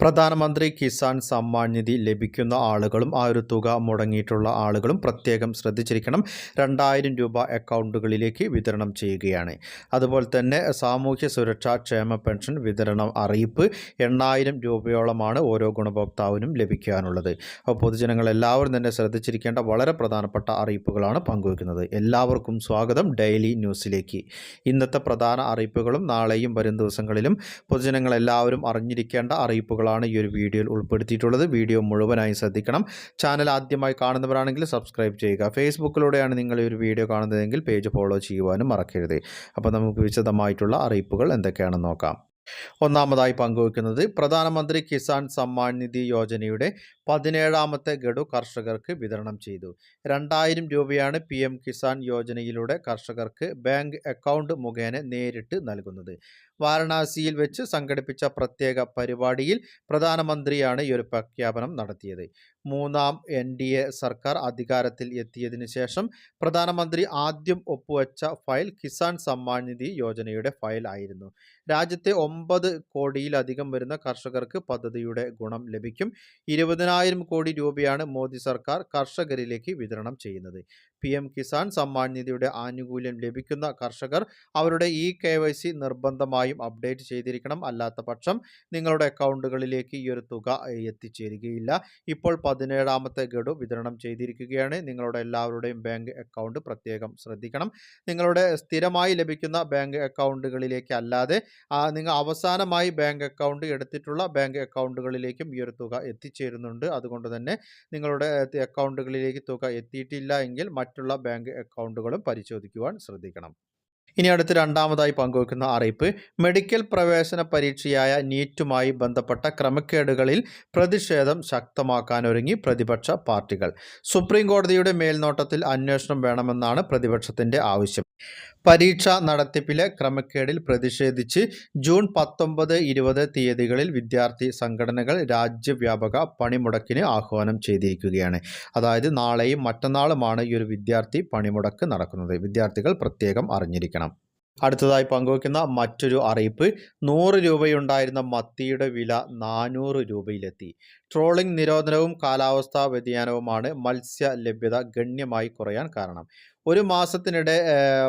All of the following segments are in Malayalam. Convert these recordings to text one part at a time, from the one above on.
പ്രധാനമന്ത്രി കിസാൻ സമ്മാൻ നിധി ലഭിക്കുന്ന ആളുകളും ആ ഒരു തുക മുടങ്ങിയിട്ടുള്ള ആളുകളും പ്രത്യേകം ശ്രദ്ധിച്ചിരിക്കണം. രണ്ടായിരം രൂപ അക്കൗണ്ടുകളിലേക്ക് വിതരണം ചെയ്യുകയാണ്. അതുപോലെ തന്നെ സാമൂഹ്യ സുരക്ഷാ ക്ഷേമ പെൻഷൻ വിതരണം അറിയിപ്പ് എണ്ണായിരം രൂപയോളമാണ് ഓരോ ഗുണഭോക്താവിനും ലഭിക്കാനുള്ളത്. അപ്പോൾ പൊതുജനങ്ങൾ എല്ലാവരും തന്നെ ശ്രദ്ധിച്ചിരിക്കേണ്ട വളരെ പ്രധാനപ്പെട്ട അറിയിപ്പുകളാണ് പങ്കുവയ്ക്കുന്നത്. എല്ലാവർക്കും സ്വാഗതം ഡെയിലി ന്യൂസിലേക്ക്. ഇന്നത്തെ പ്രധാന അറിയിപ്പുകളും നാളെയും വരും ദിവസങ്ങളിലും പൊതുജനങ്ങൾ എല്ലാവരും അറിഞ്ഞിരിക്കേണ്ട അറിയിപ്പുകളാണ് ഈ ഒരു വീഡിയോയിൽ ഉൾപ്പെടുത്തിയിട്ടുള്ളത്. വീഡിയോ മുഴുവനായി ശ്രദ്ധിക്കണം. ചാനൽ ആദ്യമായി കാണുന്നവരാണെങ്കിൽ സബ്സ്ക്രൈബ് ചെയ്യുക. ഫേസ്ബുക്കിലൂടെയാണ് നിങ്ങൾ ഈ ഒരു വീഡിയോ കാണുന്നതെങ്കിൽ പേജ് ഫോളോ ചെയ്യുവാനും മറക്കരുത്. അപ്പോൾ നമുക്ക് വിശദമായിട്ടുള്ള അറിയിപ്പുകൾ എന്തൊക്കെയാണെന്ന് നോക്കാം. ഒന്നാമതായി പങ്കുവയ്ക്കുന്നത് പ്രധാനമന്ത്രി കിസാൻ സമ്മാൻ നിധി യോജനയുടെ പതിനേഴാമത്തെ ഗഡു കർഷകർക്ക് വിതരണം ചെയ്തു. രണ്ടായിരം രൂപയാണ് പി എം കിസാൻ യോജനയിലൂടെ കർഷകർക്ക് ബാങ്ക് അക്കൗണ്ട് മുഖേന നേരിട്ട് നൽകുന്നത്. വാരണാസിയിൽ വെച്ച് സംഘടിപ്പിച്ച പ്രത്യേക പരിപാടിയിൽ പ്രധാനമന്ത്രിയാണ് ഈ ഒരു പ്രഖ്യാപനം നടത്തിയത്. മൂന്നാം എൻ ഡി എ സർക്കാർ അധികാരത്തിൽ എത്തിയതിനു ശേഷം പ്രധാനമന്ത്രി ആദ്യം ഒപ്പുവെച്ച ഫയൽ കിസാൻ സമ്മാൻ നിധി യോജനയുടെ ഫയൽ ആയിരുന്നു. രാജ്യത്തെ ഒമ്പത് കോടിയിലധികം വരുന്ന കർഷകർക്ക് പദ്ധതിയുടെ ഗുണം ലഭിക്കും. ഇരുപതിനായിരം കോടി രൂപയാണ് മോദി സർക്കാർ കർഷകരിലേക്ക് വിതരണം ചെയ്യുന്നത്. പി എം കിസാൻ സമ്മാൻ നിധിയുടെ ആനുകൂല്യം ലഭിക്കുന്ന കർഷകർ അവരുടെ E K Y C update ചെയ്തിരിക്കണം. അല്ലാത്ത പക്ഷം നിങ്ങളുടെ അക്കൗണ്ടുകളിലേക്ക് ഈ ഒരു തുക എത്തിച്ചേരുകയില്ല. ഇപ്പോൾ പതിനേഴാമത്തെ ഗഡു വിതരണം ചെയ്തിരിക്കുകയാണ്. നിങ്ങളുടെ എല്ലാവരുടെയും ബാങ്ക് അക്കൗണ്ട് പ്രത്യേകം ശ്രദ്ധിക്കണം. നിങ്ങളുടെ സ്ഥിരമായി ലഭിക്കുന്ന ബാങ്ക് അക്കൗണ്ടുകളിലേക്ക് അല്ലാതെ നിങ്ങൾ അവസാനമായി ബാങ്ക് അക്കൗണ്ട് എടുത്തിട്ടുള്ള ബാങ്ക് അക്കൗണ്ടുകളിലേക്കും ഈ ഒരു തുക എത്തിച്ചേരുന്നുണ്ട്. അതുകൊണ്ട് തന്നെ നിങ്ങളുടെ അക്കൗണ്ടുകളിലേക്ക് തുക എത്തിയിട്ടില്ല എങ്കിൽ മറ്റുള്ള ബാങ്ക് അക്കൗണ്ടുകളും പരിശോധിക്കുവാൻ ശ്രദ്ധിക്കണം. ഇനി അടുത്ത് രണ്ടാമതായി പങ്കുവെക്കുന്ന അറിയിപ്പ്. മെഡിക്കൽ പ്രവേശന പരീക്ഷയായ നീറ്റുമായി ബന്ധപ്പെട്ട ക്രമക്കേടുകളിൽ പ്രതിഷേധം ശക്തമാക്കാനൊരുങ്ങി പ്രതിപക്ഷ പാർട്ടികൾ. സുപ്രീം കോടതിയുടെ മേൽനോട്ടത്തിൽ അന്വേഷണം വേണമെന്നാണ് പ്രതിപക്ഷത്തിന്റെ ആവശ്യം. പരീക്ഷ നടത്തിപ്പിലെ ക്രമക്കേടിൽ പ്രതിഷേധിച്ച് ജൂൺ പത്തൊമ്പത് ഇരുപത് തീയതികളിൽ വിദ്യാർത്ഥി സംഘടനകൾ രാജ്യവ്യാപക പണിമുടക്കിന് ആഹ്വാനം ചെയ്തിരിക്കുകയാണ്. അതായത് നാളെയും മറ്റന്നാളുമാണ് ഈ ഒരു വിദ്യാർത്ഥി പണിമുടക്ക് നടക്കുന്നത്. വിദ്യാർത്ഥികൾ പ്രത്യേകം അറിഞ്ഞിരിക്കണം. അടുത്തതായി പങ്കുവയ്ക്കുന്ന മറ്റൊരു അറിയിപ്പ് നൂറ് രൂപയുണ്ടായിരുന്ന മത്തിയുടെ വില നാനൂറ് രൂപയിലെത്തി. ട്രോളിംഗ് നിരോധനവും കാലാവസ്ഥാ വ്യതിയാനവുമാണ് മത്സ്യ ലഭ്യത ഗണ്യമായി കുറയാൻ കാരണം. ഒരു മാസത്തിനിടെ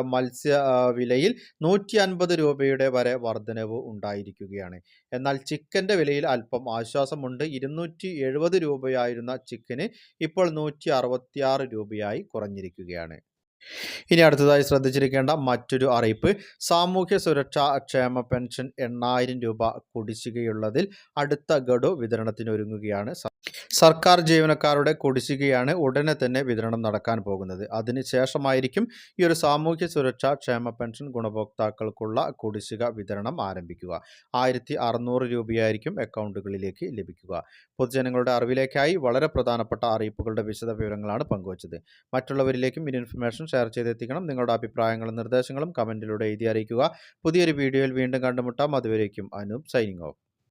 മത്സ്യ വിലയിൽ നൂറ്റി അൻപത് രൂപയുടെ വരെ വർധനവ് ഉണ്ടായിരിക്കുകയാണ്. എന്നാൽ ചിക്കന്റെ വിലയിൽ അല്പം ആശ്വാസമുണ്ട്. ഇരുന്നൂറ്റി എഴുപത് രൂപയായിരുന്ന ചിക്കന് ഇപ്പോൾ നൂറ്റി അറുപത്തിയാറ് രൂപയായി കുറഞ്ഞിരിക്കുകയാണ്. ഇനി അടുത്തതായി ശ്രദ്ധിച്ചിരിക്കേണ്ട മറ്റൊരു അറിയിപ്പ്. സാമൂഹ്യ സുരക്ഷാ ക്ഷേമ പെൻഷൻ എണ്ണായിരം രൂപ കുടിശ്ശികയുള്ളതിൽ അടുത്ത ഗഡു വിതരണത്തിന് ഒരുങ്ങുകയാണ്. സർക്കാർ ജീവനക്കാരുടെ കുടിശ്ശികയാണ് ഉടനെ തന്നെ വിതരണം നടക്കാൻ പോകുന്നത്. അതിന് ശേഷമായിരിക്കും ഈ ഒരു സാമൂഹ്യ സുരക്ഷാ ക്ഷേമ പെൻഷൻ ഗുണഭോക്താക്കൾക്കുള്ള കുടിശ്ശിക വിതരണം ആരംഭിക്കുക. ആയിരത്തി അറുന്നൂറ് രൂപയായിരിക്കും അക്കൗണ്ടുകളിലേക്ക് ലഭിക്കുക. പൊതുജനങ്ങളുടെ അറിവിലേക്കായി വളരെ പ്രധാനപ്പെട്ട അറിയിപ്പുകളുടെ വിശദ വിവരങ്ങളാണ് പങ്കുവച്ചത്. മറ്റുള്ളവരിലേക്കും ഇൻഫർമേഷൻ ഷെയർ ചെയ്തെത്തിക്കണം. നിങ്ങളുടെ അഭിപ്രായങ്ങളും നിർദ്ദേശങ്ങളും കമന്റിലൂടെ എഴുതി അറിയിക്കുക. പുതിയൊരു വീഡിയോയിൽ വീണ്ടും കണ്ടുമുട്ടാം. അതുവരേക്കും അനൂപ് സൈനിങ് ഓഫ്